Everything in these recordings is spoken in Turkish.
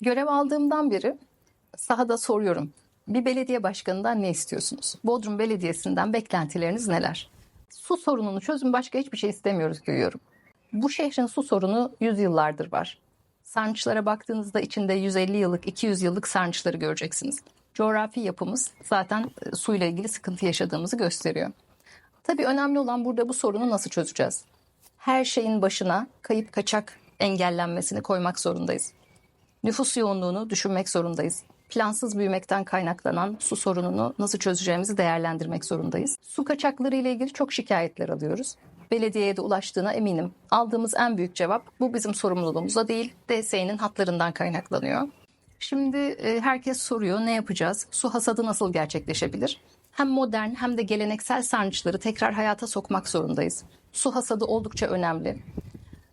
Görev aldığımdan beri sahada soruyorum. Bir belediye başkanından ne istiyorsunuz? Bodrum Belediyesi'nden beklentileriniz neler? Su sorununu çözün başka hiçbir şey istemiyoruz diyorum. Bu şehrin su sorunu yüzyıllardır var. Sarnıçlara baktığınızda içinde 150 yıllık, 200 yıllık sarnıçları göreceksiniz. Coğrafi yapımız zaten e, suyla ilgili sıkıntı yaşadığımızı gösteriyor. Tabii önemli olan burada bu sorunu nasıl çözeceğiz? Her şeyin başına kayıp kaçak engellenmesini koymak zorundayız. Nüfus yoğunluğunu düşünmek zorundayız. Plansız büyümekten kaynaklanan su sorununu nasıl çözeceğimizi değerlendirmek zorundayız. Su kaçakları ile ilgili çok şikayetler alıyoruz. Belediyeye de ulaştığına eminim. Aldığımız en büyük cevap bu bizim sorumluluğumuza değil, DSE'nin hatlarından kaynaklanıyor. Şimdi e, herkes soruyor ne yapacağız? Su hasadı nasıl gerçekleşebilir? Hem modern hem de geleneksel sarnıçları tekrar hayata sokmak zorundayız. Su hasadı oldukça önemli.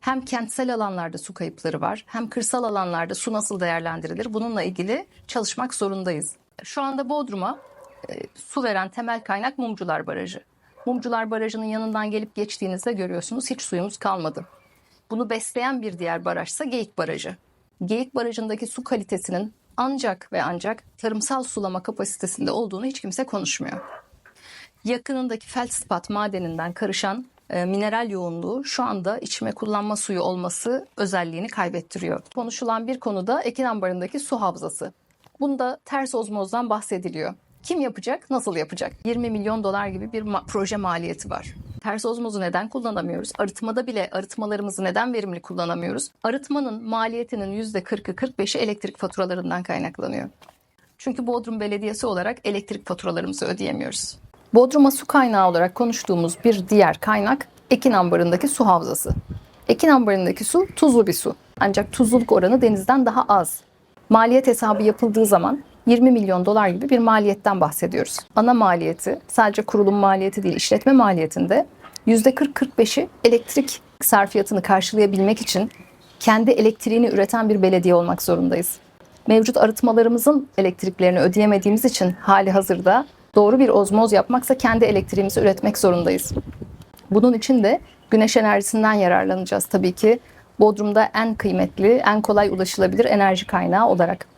Hem kentsel alanlarda su kayıpları var, hem kırsal alanlarda su nasıl değerlendirilir? Bununla ilgili çalışmak zorundayız. Şu anda Bodrum'a e, su veren temel kaynak Mumcular Barajı. Mumcular Barajı'nın yanından gelip geçtiğinizde görüyorsunuz hiç suyumuz kalmadı. Bunu besleyen bir diğer barajsa Geyik Barajı. Geyik Barajı'ndaki su kalitesinin ancak ve ancak tarımsal sulama kapasitesinde olduğunu hiç kimse konuşmuyor. Yakınındaki feldspat madeninden karışan mineral yoğunluğu şu anda içme kullanma suyu olması özelliğini kaybettiriyor. Konuşulan bir konu da Ekin Ambarı'ndaki su havzası. Bunda ters ozmozdan bahsediliyor. Kim yapacak, nasıl yapacak? 20 milyon dolar gibi bir ma- proje maliyeti var. Ters ozmozu neden kullanamıyoruz? Arıtmada bile arıtmalarımızı neden verimli kullanamıyoruz? Arıtmanın maliyetinin %40'ı 45'i elektrik faturalarından kaynaklanıyor. Çünkü Bodrum Belediyesi olarak elektrik faturalarımızı ödeyemiyoruz. Bodrum'a su kaynağı olarak konuştuğumuz bir diğer kaynak Ekin Ambarı'ndaki su havzası. Ekin Ambarı'ndaki su tuzlu bir su. Ancak tuzluluk oranı denizden daha az. Maliyet hesabı yapıldığı zaman 20 milyon dolar gibi bir maliyetten bahsediyoruz. Ana maliyeti sadece kurulum maliyeti değil işletme maliyetinde %40-45'i elektrik sarfiyatını karşılayabilmek için kendi elektriğini üreten bir belediye olmak zorundayız. Mevcut arıtmalarımızın elektriklerini ödeyemediğimiz için hali hazırda doğru bir ozmoz yapmaksa kendi elektriğimizi üretmek zorundayız. Bunun için de güneş enerjisinden yararlanacağız tabii ki. Bodrum'da en kıymetli, en kolay ulaşılabilir enerji kaynağı olarak.